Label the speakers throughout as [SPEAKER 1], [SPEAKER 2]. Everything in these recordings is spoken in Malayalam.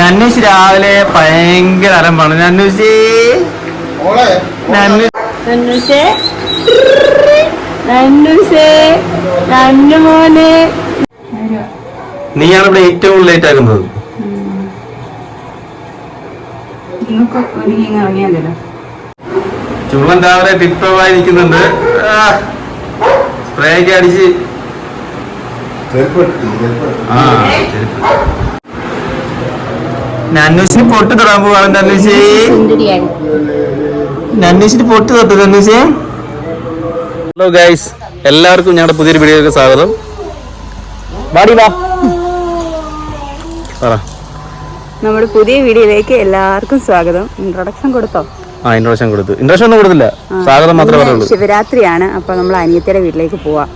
[SPEAKER 1] നന്നൂസ് രാവിലെ ഭയങ്കര അലമ്പാണ് നന്നുശി
[SPEAKER 2] നന്നുസേ
[SPEAKER 1] നീയാണ് ഇവിടെ ഏറ്റവും ലേറ്റ് ആക്കുന്നത്. ചുള്ളൻ രാവിലെ ടിപ്പമായി നിൽക്കുന്നുണ്ട്. സ്പ്രേ ഒക്കെ അടിച്ച്. ആ ചെരുപ്പ്. നന്നൂസിന് പൊട്ട് തൊടാൻ പോവാണ് നന്നൂസി നന്നൂസിന് പൊട്ട് തൊട്ടു നന്നൂസി ഹലോ ഗൈസ് എല്ലാവർക്കും ഞങ്ങളുടെ പുതിയൊരു വീഡിയോയിലേക്ക് സ്വാഗതം. വാടി വാ.
[SPEAKER 2] നമ്മുടെ പുതിയ വീഡിയോയിലേക്ക് എല്ലാവർക്കും സ്വാഗതം. ഇൻട്രൊഡക്ഷൻ കൊടുത്തോ?
[SPEAKER 1] ആ ഇൻട്രൊഡക്ഷൻ കൊടുത്തു. ഇൻട്രൊഡക്ഷൻ ഒന്നും കൊടുത്തില്ല. സ്വാഗതം മാത്രമേ പറയുള്ളൂ.
[SPEAKER 2] ശിവരാത്രിയാണ് അപ്പോൾ നമ്മൾ അനിയത്തിയുടെ വീട്ടിലേക്ക് പോവാം.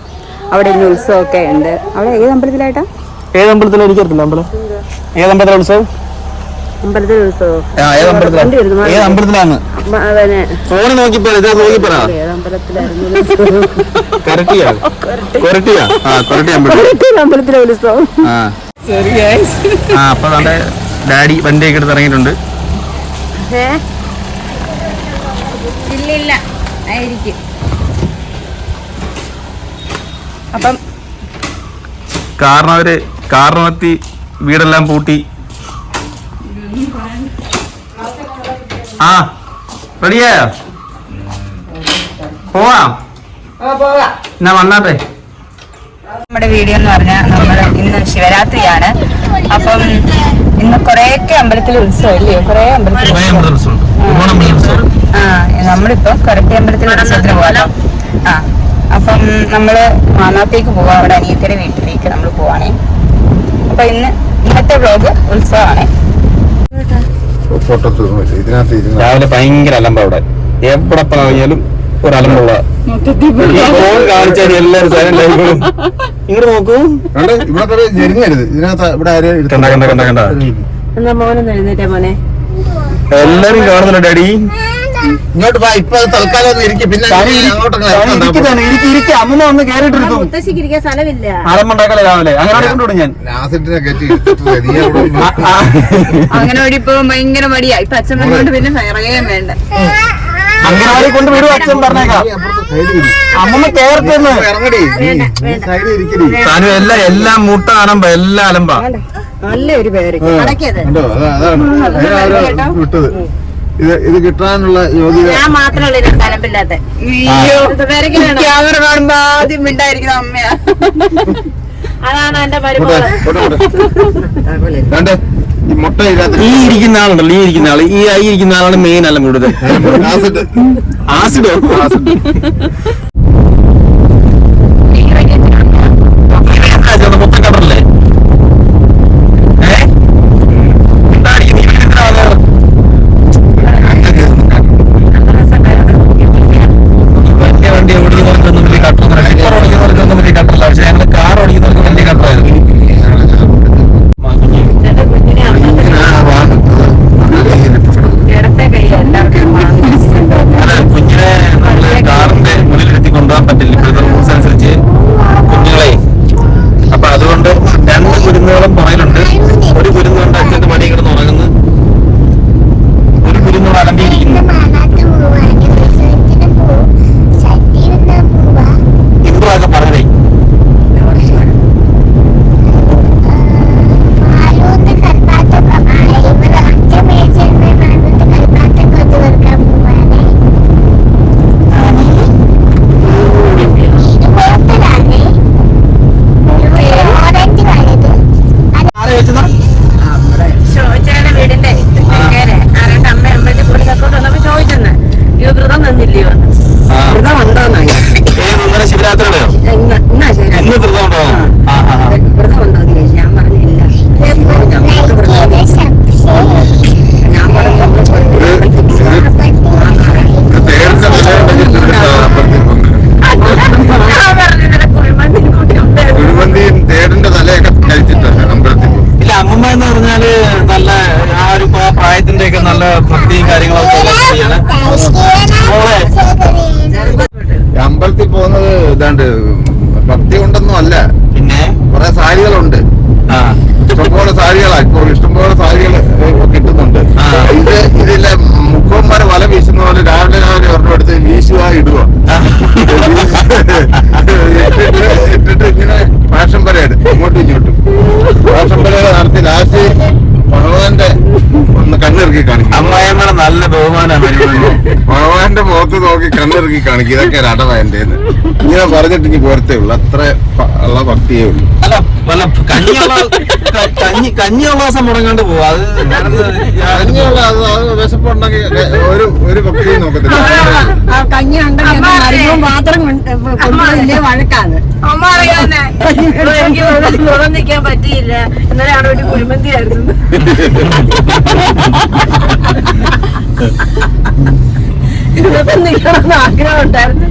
[SPEAKER 2] അവിടെ ഇന്ന് ഉത്സവമൊക്കെ ഉണ്ട്. അവിടെ ഏത് അമ്പലത്തിലായിട്ടാ?
[SPEAKER 1] ഏത് അമ്പലത്തിലാണ് എനിക്കറിയില്ല അമ്പലം. ഏത് അമ്പലത്തിലാണ് ഉത്സവം?
[SPEAKER 2] അമ്പലത്തിൽ ഉത്സവം
[SPEAKER 1] ആ, ഏത് അമ്പലത്തിലാണ് ഏത് അമ്പലത്തിലാണ്?
[SPEAKER 2] മ- അതന്നെ
[SPEAKER 1] ഫോണിൽ നോക്കിപ്പോ ഇത് നോക്കിപ്പറ
[SPEAKER 2] ഏത് അമ്പലത്തിലായിരുന്നു ഉത്സവം?
[SPEAKER 1] കൊരട്ടിയാ? ആ കൊരട്ടി അമ്പലം
[SPEAKER 2] അമ്പലത്തിലെ ഉത്സവം
[SPEAKER 1] ആ
[SPEAKER 2] ശരി guys.
[SPEAKER 1] ആ. അപ്പൊ നമ്മുടെ ഡാഡി വണ്ടിയൊക്കെ എടുത്ത് ഇറങ്ങിയിട്ടുണ്ട്.
[SPEAKER 2] അപ്പം
[SPEAKER 1] കാരണവര് കാരണവത്തി വീടെല്ലാം പൂട്ടി ആ റെഡിയായോ? പോവാം. എന്നാ വന്നാട്ടെ.
[SPEAKER 2] നമ്മുടെ വീഡിയോ എന്ന് പറഞ്ഞാൽ നമ്മൾ ഇന്ന് ശിവരാത്രിയാണ്. അപ്പം ഇന്ന് കുറേയൊക്കെ അമ്പലത്തിൽ ഉത്സവം ഇല്ലേ? കുറേ അമ്പലത്തിൽ. ആ നമ്മളിപ്പോ കൊരട്ടി അമ്പലത്തിൽ ഉത്സവത്തിന് പോകാലോ ആ അപ്പം നമ്മൾ മാന്നാത്തേക്ക് പോവാം. അവിടെ അനിയത്തിയുടെ വീട്ടിലേക്ക് നമ്മൾ പോവാണേ. അപ്പൊ ഇന്ന് ഇന്നത്തെ വ്ലോഗ് ഉത്സവമാണ്.
[SPEAKER 3] ഫോട്ടോ ഇതിനകത്ത് ഇതിനകത്ത്
[SPEAKER 1] രാവിലെ ഭയങ്കര അലമ്പ അവിടെ. എവിടെ പറഞ്ഞാലും ഒരു അലമ്പുള്ള ഫോൺ കാണിച്ചാൽ എല്ലാവരും സൈലന്റ് ആയിക്കോളും ഇങ്ങോട്ട് നോക്കൂ.
[SPEAKER 3] കണ്ടേ? ഇവിടെ തന്നെ ഞെരുങ്ങരുത് ഇതിനകത്ത് ഇവിടെ ആരെയും
[SPEAKER 1] കണ്ട, കണ്ട, കണ്ട, കണ്ട.
[SPEAKER 2] മോനെ?
[SPEAKER 1] എല്ലാരും കാണുന്നുണ്ട് ഡാഡി?
[SPEAKER 3] ഇങ്ങോട്ട് വാ ഇപ്പൊ തൽക്കാലം ഒന്ന് ഇരിക്കും. പിന്നെ അങ്ങോട്ടൊക്കെ
[SPEAKER 1] അമ്മ ഒന്ന്
[SPEAKER 2] സ്ഥലമില്ല.
[SPEAKER 1] അലമ്പുണ്ടാക്കല്ലേ രാവിലെ? അങ്ങനെ കൊണ്ടുവിടും ഞാൻ.
[SPEAKER 2] അങ്ങനെ ഇപ്പൊ ഭയങ്കര മടിയാ. ഇപ്പൊ അച്ഛൻ കൊണ്ട് പിന്നെ പറയാൻ വേണ്ട.
[SPEAKER 1] അംഗനവാടി കൊണ്ട് വിടും അച്ഛൻ പറഞ്ഞേക്കാം. താനും എല്ലാം എല്ലാം മുട്ട അലമ്പ എല്ലാം അലമ്പ.
[SPEAKER 2] നല്ലൊരു പേര്.
[SPEAKER 3] വിട്ടത്. ഇത് ഇത് കിട്ടാനുള്ള യോഗ്യത
[SPEAKER 2] ഞാൻ മാത്രമല്ല ഇതിന് തലപ്പില്ലാത്ത ക്യാമറ കാണുമ്പോ ആദ്യം മിണ്ടായിരിക്കുന്ന അമ്മയാ. അതാണ് എന്റെ
[SPEAKER 3] പോട്ടെ. ഈ മുട്ട
[SPEAKER 1] ഈ ഇരിക്കുന്ന. ആളുണ്ടല്ലോ ഈ ഇരിക്കുന്ന ആൾ. ഈ ആയിരിക്കുന്ന ഇരിക്കുന്ന ആളാണ് മെയിൻ അല്ല കൂടുതൽ
[SPEAKER 3] ആസിഡ്.
[SPEAKER 1] ആസിഡോ? മൊത്തം ഉണ്ട്
[SPEAKER 2] ഭക്തി ഉണ്ടെന്നും
[SPEAKER 3] അല്ല. പിന്നെ? കൊറേ
[SPEAKER 1] സാരികളുണ്ട്. ഇഷ്ടംപോലെ സാരികളാ. ഇഷ്ടംപോലെ സാരികൾ കിട്ടുന്നുണ്ട്. ഇത് ഇതിലെ മുഖന്മാരെ വല വീശുന്ന പോലെ രാവിലെ രാവിലെ അവരുടെ അടുത്ത്
[SPEAKER 3] വീശുക ഇടുക ഇട്ടിട്ട് ഇങ്ങനെ ഫാഷൻ പരേഡ് ഇങ്ങോട്ടും
[SPEAKER 1] ഇങ്ങോട്ടും.
[SPEAKER 3] ഫാഷൻ പരേഡ്
[SPEAKER 1] നടത്തി
[SPEAKER 3] ലാസ്റ്റ് ഭഗവാന്റെ ഒന്ന് കണ്ണിറക്കി കാണിക്കും.
[SPEAKER 1] നല്ല ബഹുമാനമാണ്
[SPEAKER 3] ഭഗവാന്റെ മുഖത്ത് നോക്കി കണ്ണിറക്കി കാണിക്കും. ഇതൊക്കെ അടവാ എന്റെ ഇങ്ങനെ പറഞ്ഞിട്ട് ഇനി പോരത്തേ ഉള്ളു. അത്ര ഉള്ള ഭക്തിയേ ഉള്ളു.
[SPEAKER 1] അല്ല വല്ല കഞ്ഞിയുള്ള കഞ്ഞി കഞ്ഞിയുള്ള ദിവസം മുടങ്ങാണ്ട് പോവാ. അത്?
[SPEAKER 3] കഞ്ഞിയുള്ള വിശപ്പുണ്ടെങ്കിൽ ഒരു ഒരു ഭക്തിയും നോക്കത്തില്ല.
[SPEAKER 4] കഞ്ഞി ഉണ്ടെങ്കിൽ പാത്രം കൊണ്ട് കൊണ്ടുപോയില്ലേ വഴക്കാണ്.
[SPEAKER 2] അമ്മ അറിയാന്നേ
[SPEAKER 4] എനിക്ക് തുറന്നു നിൽക്കാൻ പറ്റിയില്ല. അവിടെ ഒരു കുഴിമന്തി ആയിരുന്നു? ഇതിനകത്ത് നിൽക്കണമെന്ന് ആഗ്രഹം ഉണ്ടായിരുന്നു.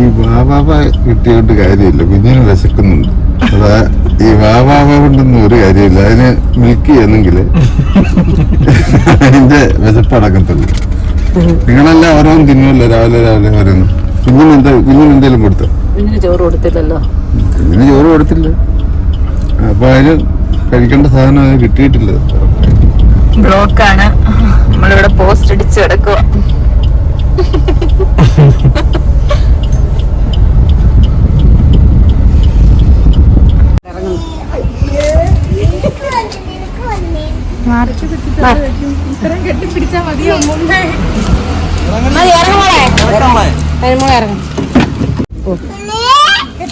[SPEAKER 3] ഈ വാവാവ കിട്ടിയോണ്ട് കാര്യമില്ല. കുഞ്ഞിന് വിശക്കുന്നുണ്ട്. അതാ ഈ വാവാവ കൊണ്ടൊന്നും ഒരു കാര്യമില്ല. അതിന് മിൽക്ക് ചെയ്യുന്നെങ്കിൽ അതിന്റെ വിശപ്പടക്കത്തുള്ളൂ നിങ്ങളെല്ലാം ഓരോന്നും തിന്നുമല്ലോ രാവിലെ രാവിലെ ഓരോന്നും. കുഞ്ഞിന് എന്താ കുഞ്ഞിന് എന്തെങ്കിലും കൊടുത്തോ?
[SPEAKER 4] കുഞ്ഞിന് ചോറ് കൊടുത്തില്ലല്ലോ.
[SPEAKER 3] കുഞ്ഞിന് ചോറ് കൊടുത്തില്ല. അപ്പൊ അതിന് കഴിക്കേണ്ട സാധനം അതിന് കിട്ടിയിട്ടില്ല.
[SPEAKER 2] ബ്ലോക്കാണ്. നമ്മളിവിടെ പോസ്റ്റ് അടിച്ച് കിടക്കുക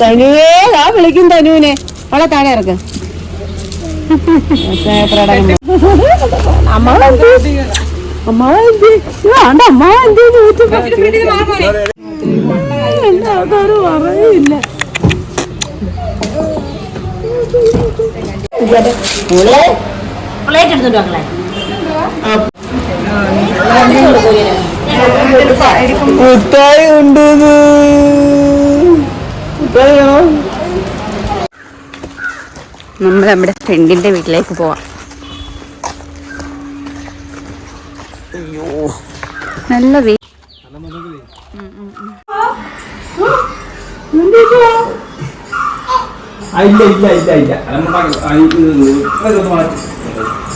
[SPEAKER 4] തനുവേ ആ വിളിക്കും തനുവിനെ. അവളെ താഴെ ഇറക്ക അമ്മാവെന്ത്? അമ്മാവെന്ത്? വേണ്ട അമ്മാവെന്ത്? എന്താ പറയില്ല പ്ലേറ്റ് എടുത്തിട്ട് മക്കളെ
[SPEAKER 1] മുട്ടായി ഉണ്ട്
[SPEAKER 2] നമ്മൾ നമ്മുടെ ഫ്രണ്ടിന്റെ വീട്ടിലേക്ക് പോവാം നല്ല വീ
[SPEAKER 1] ഇല്ല ഇല്ല ഇല്ല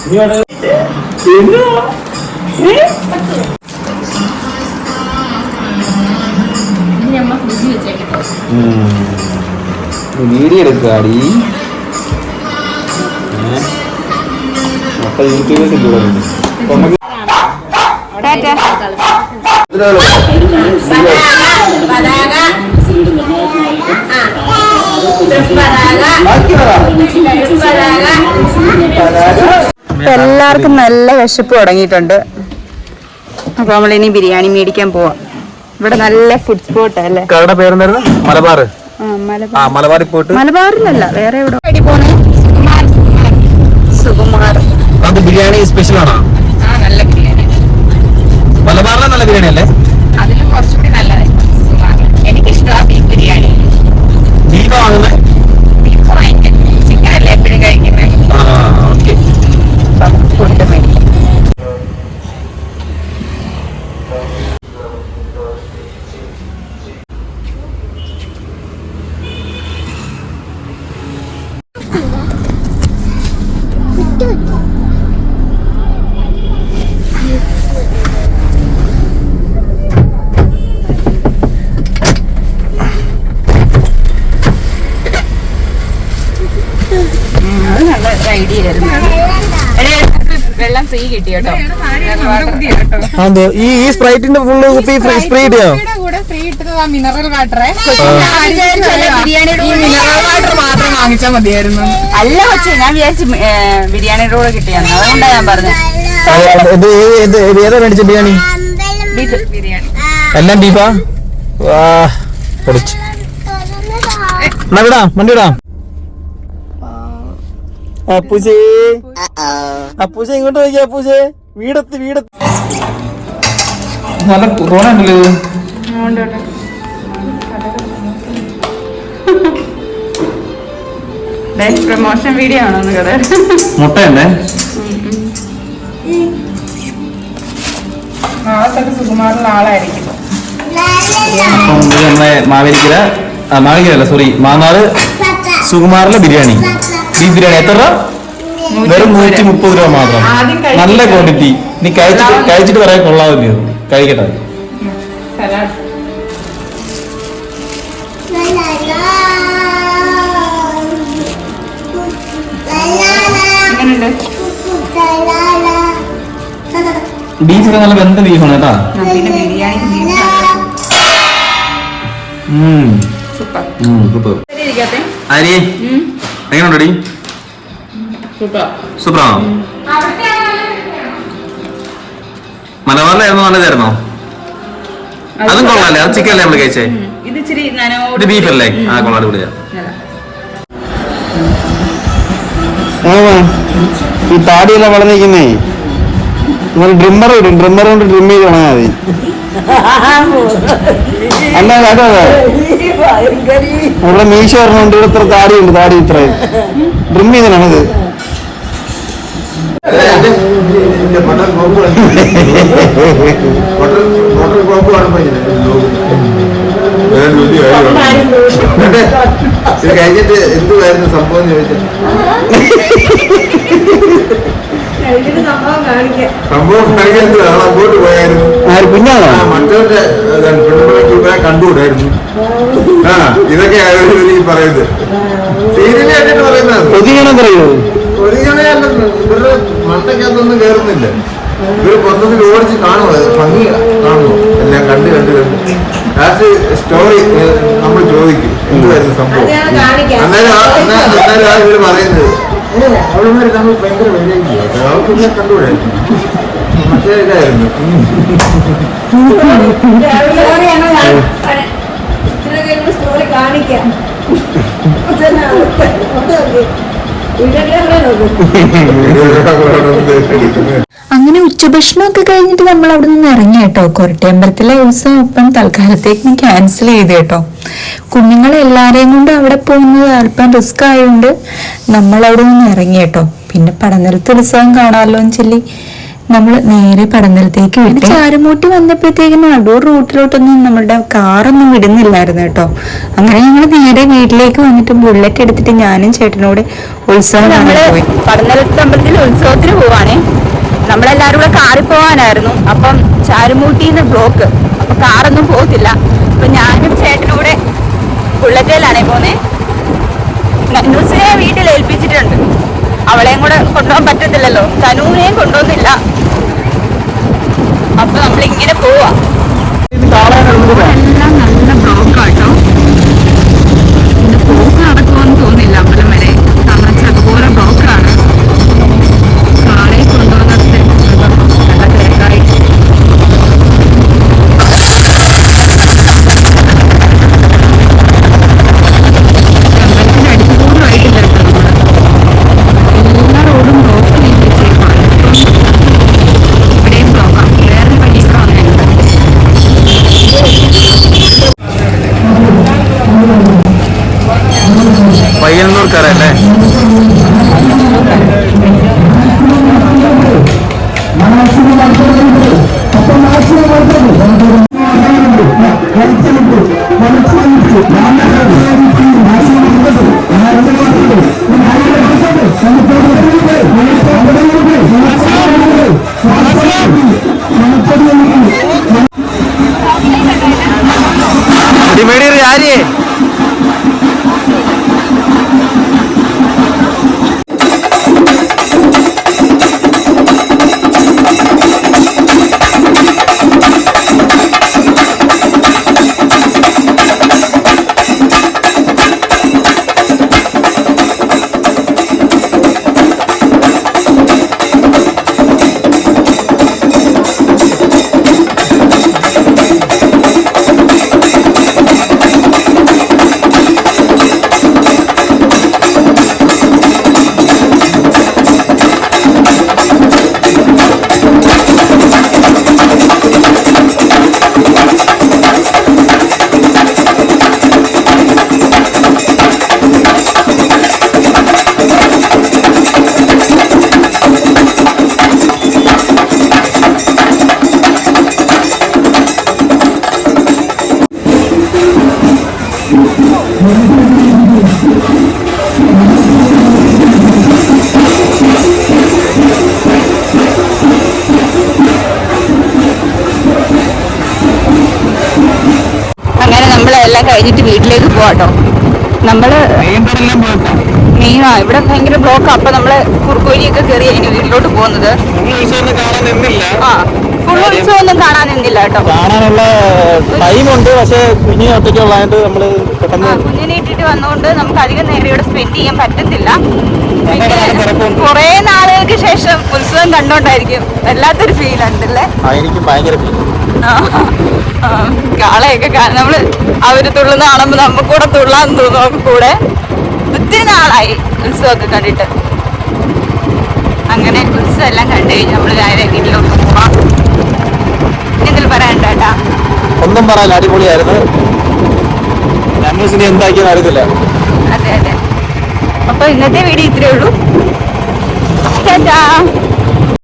[SPEAKER 1] ഇല്ല വീഡിയോ എടുക്കാടി അപ്പൊ യൂട്യൂബിൽ ഇടുന്നുണ്ട്
[SPEAKER 2] ഇപ്പൊ എല്ലാവർക്കും നല്ല വിശപ്പ് തുടങ്ങിയിട്ടുണ്ട്. അപ്പൊ നമ്മൾ ഇനി ബിരിയാണി മേടിക്കാൻ പോവാം. ഇവിടെ നല്ല ഫുഡ് സ്പോട്ട് അല്ലേ?
[SPEAKER 1] കടയുടെ പേരെന്തായിരുന്നു? മലബാർ.
[SPEAKER 2] ആ, മലബാർ.
[SPEAKER 1] ആ മലബാറിൽ പോയിട്ട്?
[SPEAKER 2] മലബാറിലല്ല വേറെ എവിടെ. എടി പോണേ? സുകുമാർ.
[SPEAKER 1] അത് ബിരിയാണി സ്പെഷ്യൽ ആണോ?
[SPEAKER 2] ആ നല്ല ബിരിയാണി.
[SPEAKER 1] മലബാറിലെ നല്ല ബിരിയാണി അല്ലേ?
[SPEAKER 2] അതിലും കുറച്ചുകൂടി നല്ലതായി എനിക്കിഷ്ടമാണ് വെള്ളം ഫ്രീ കിട്ടി കേട്ടോ.
[SPEAKER 1] അതെന്തോ ഈ ഈ സ്പ്രൈറ്റിന്റെ ഫുള്ള് കുപ്പി ഫ്രീ കിട്ടിയോ
[SPEAKER 2] മിനറൽ വാട്ടർ മാത്രം വാങ്ങിച്ചാൽ മതിയായിരുന്നു. അല്ല ഞാൻ വിചാരിച്ചു ബിരിയാണിയുടെ കൂടെ അതുകൊണ്ടാ ഞാൻ പറഞ്ഞത്.
[SPEAKER 1] ഏതാ മേടിച്ച ബിരിയാണി?
[SPEAKER 2] ബിരിയാണി.
[SPEAKER 1] എല്ലാം ബീഫാ? വാ പൊളിച്ച്. എന്നാ വിടാം വണ്ടി വിടാം. അപ്പൂസേ അപ്പൂസേ ഇങ്ങോട്ട് നോക്കിയ അപ്പൂസേ വീടത്ത് വീടത്ത്. നല്ല തോന്നുന്നുണ്ടല്ലോ
[SPEAKER 2] പ്രൊമോഷൻ വീഡിയോ ആണോ നാളത്തൊക്കെ സുകുമാറിലുള്ള ആളായിരിക്കും.
[SPEAKER 1] മാവേലിക്കര ആ മാവേലിക്കര അല്ല സോറി മാന്നാറ് സുകുമാറിലെ ബിരിയാണി. ബീഫ് ബിരിയാണി എത്ര വെറും നൂറ്റി മുപ്പത്. രൂപ മാത്രം. നല്ല ക്വാണ്ടിറ്റി നീ കഴിച്ചിട്ട് കഴിച്ചിട്ട് പറയാൻ കൊള്ളാതെ കഴിക്കട്ടെ. ബീഫൊക്കെ നല്ല വെന്ത ബീഫാണ് കേട്ടാ.
[SPEAKER 2] സൂപ്പർ.
[SPEAKER 1] ആരി എങ്ങനെയുണ്ടടി സൂപ്പറാണോ? മലബാറിലായിരുന്നു നല്ലതായിരുന്നോ. അതും കൊള്ളാല്ലേ അത് ചിക്കൻ അല്ലേ നമ്മൾ കഴിച്ചേ?
[SPEAKER 2] ഇത്
[SPEAKER 1] ബീഫ് അല്ലേ? ആ കൊള്ളാട്
[SPEAKER 2] അതാ.
[SPEAKER 5] ഈ താടിയെല്ലാം വളർന്നിരിക്കുന്നേ. നമ്മൾ ഡ്രിമ്മർ ഇടും. ഡ്രിമ്മർ കൊണ്ട് ട്രിം ചെയ്ത് ഉണങ്ങാൽ അല്ല അതെ ഇവിടെ മീശ പറഞ്ഞുകൊണ്ട് ഇവിടെ ഇത്ര താടിയുണ്ട് താടി ഇത്രയും ഡ്രിം ചെയ്തതാണത്
[SPEAKER 3] ഇത്. കഴിഞ്ഞിട്ട് എന്തുവായിരുന്നു സംഭവം ചോദിച്ചത്
[SPEAKER 4] സംഭവം
[SPEAKER 3] കാണിക്കാൻ അങ്ങോട്ട് പോയായിരുന്നു.
[SPEAKER 5] മറ്റവരുടെ കുഞ്ഞാണോ?
[SPEAKER 3] മറ്റവന്റെ കണ്ടുകൂടായിരുന്നു. ആ ഇതൊക്കെ ഈ പറയുന്നത്? സീരിയൽ ആയിട്ട് പറയുന്നതാണ്.
[SPEAKER 5] ഒതുങ്ങണം പറയൂ
[SPEAKER 3] ഒരിക്കലും ഇവരുടെ മണ്ടയ്ക്കകത്തൊന്നും കയറുന്നില്ല ഇവർ മൊത്തത്തിൽ ഓടിച്ച് കാണുമോ ഭംഗി കാണുമോ എല്ലാം കണ്ട് കണ്ട് കണ്ട്. ലാസ്റ്റ് സ്റ്റോറി നമ്മൾ ചോദിക്കും. എന്തുവായിരുന്നു സംഭവം?
[SPEAKER 4] അത് ഞാൻ കാണിക്കാം.
[SPEAKER 3] അന്നേരം അന്നേരം ആ ഇവർ പറയുന്നത്. അവളുമാര് നമ്മൾ ഭയങ്കര വിലയില്ല അവർക്ക് കണ്ടുകൂടായിരുന്നു. മറ്റേ ഇതായിരുന്നു.
[SPEAKER 4] കഴിയുമ്പോൾ സ്റ്റോറി കാണിക്കാം.
[SPEAKER 6] അങ്ങനെ ഉച്ചഭക്ഷണമൊക്കെ കഴിഞ്ഞിട്ട് നമ്മൾ അവിടെ നിന്ന് ഇറങ്ങി കേട്ടോ. കൊരട്ടി അമ്പലത്തിലെ ഉത്സവം ഇപ്പം തൽക്കാലത്തേക്ക് ക്യാൻസൽ ചെയ്ത് കേട്ടോ. കുഞ്ഞുങ്ങളെ എല്ലാരെയും കൊണ്ട് അവിടെ പോകുന്നത് അല്പം റിസ്ക് ആയതുകൊണ്ട് നമ്മൾ അവിടെ നിന്ന് ഇറങ്ങി കേട്ടോ. പിന്നെ പടനിലത്തെ ഉത്സവം കാണാമല്ലോ ചൊല്ലി. നമ്മൾ നേരെ പടനിലത്തേക്ക് വിട്ടു. ചാരുമൂട്ടി വന്നപ്പോഴത്തേക്കും അടൂർ റൂട്ടിലോട്ടൊന്നും നമ്മുടെ കാറൊന്നും വിടുന്നില്ലായിരുന്നു കേട്ടോ. അങ്ങനെ ഞങ്ങൾ നേരെ വീട്ടിലേക്ക് വന്നിട്ട് ബുള്ളറ്റ് എടുത്തിട്ട് ഞാനും ചേട്ടനോട് ഉത്സവം നമ്മൾ
[SPEAKER 2] പടനിലത്ത് അമ്പലത്തിൽ ഉത്സവത്തിന് പോവാണേ. നമ്മളെല്ലാരും കൂടെ കാറിൽ പോവാനായിരുന്നു അപ്പം ചാരുമൂട്ടിന്ന് ബ്ലോക്ക് അപ്പൊ കാറൊന്നും പോകത്തില്ല. അപ്പൊ ഞാനും ചേട്ടനോടെ ബുള്ളറ്റിലാണേ പോന്നെ. വീട്ടിൽ ഏൽപ്പിച്ചിട്ടുണ്ട്. അവളെയും കൂടെ കൊണ്ടുപോകാൻ പറ്റത്തില്ലല്ലോ. തനൂരെയും കൊണ്ടുപോകുന്നില്ല. അപ്പൊ നമ്മളിങ്ങനെ പോവാ. എല്ലാം നല്ല ബ്ലോക്കാട്ടോ പിന്നെ പോക്ക് നടക്കുമെന്ന് തോന്നില്ല അമ്പലം എല്ലാം കഴിഞ്ഞിട്ട് വീട്ടിലേക്ക് പോവാട്ടോ.
[SPEAKER 1] നമ്മൾ
[SPEAKER 2] മെയിനാ ഇവിടെ ഭയങ്കര ബ്ലോക്ക്. അപ്പൊ നമ്മൾ കുറുക്കോലിയൊക്കെ കയറി അതിന് വീട്ടിലോട്ട് പോകുന്നത്. ആ ഫുൾ ഉത്സവം ഒന്നും കാണാൻ നിന്നില്ല കേട്ടോ.
[SPEAKER 5] കാണാനുള്ള ഉണ്ട് പക്ഷേ കുഞ്ഞിനെ ഒറ്റയ്ക്കുള്ളതായിട്ട് നമ്മൾ
[SPEAKER 2] ആ,
[SPEAKER 5] പെട്ടെന്ന്
[SPEAKER 2] കുഞ്ഞിനെ ഇട്ടിട്ട് വന്നോണ്ട് നമുക്ക് അധികം നേരം ഇവിടെ സ്പെൻഡ് ചെയ്യാൻ പറ്റത്തില്ല. കൊറേ നാളുകൾക്ക് ശേഷം ഉത്സവം കണ്ടോണ്ടായിരിക്കും. വല്ലാത്തൊരു ഫീൽ ഉണ്ടല്ലേ?
[SPEAKER 5] ഭയങ്കര.
[SPEAKER 2] കാളയൊക്കെ നമ്മൾ അവർ തുള്ളുന്ന കാണുമ്പോ നമുക്ക് കൂടെ തുള്ളാന്ന് തോന്നും നമുക്ക് കൂടെ ഒത്തിരി നാളായി ഉത്സവമൊക്കെ കണ്ടിട്ട്. അങ്ങനെ ഉത്സവം എല്ലാം കണ്ടു കഴിഞ്ഞ് നമ്മൾ രാവിലെ വീട്ടിലോട്ട് പോവാം. എന്തെങ്കിലും പറയാനുണ്ടോ ഏട്ടാ?
[SPEAKER 5] ഒന്നും പറയാൻ അടിപൊളിയായിരുന്നു. ഞമ്മൂസിനെ എന്താക്കിയെന്ന് അറിയത്തില്ല.
[SPEAKER 2] അതെ അതെ. അപ്പൊ ഇന്നത്തെ വീഡിയോ ഇത്രയേ ഉള്ളൂ. ടാറ്റാ.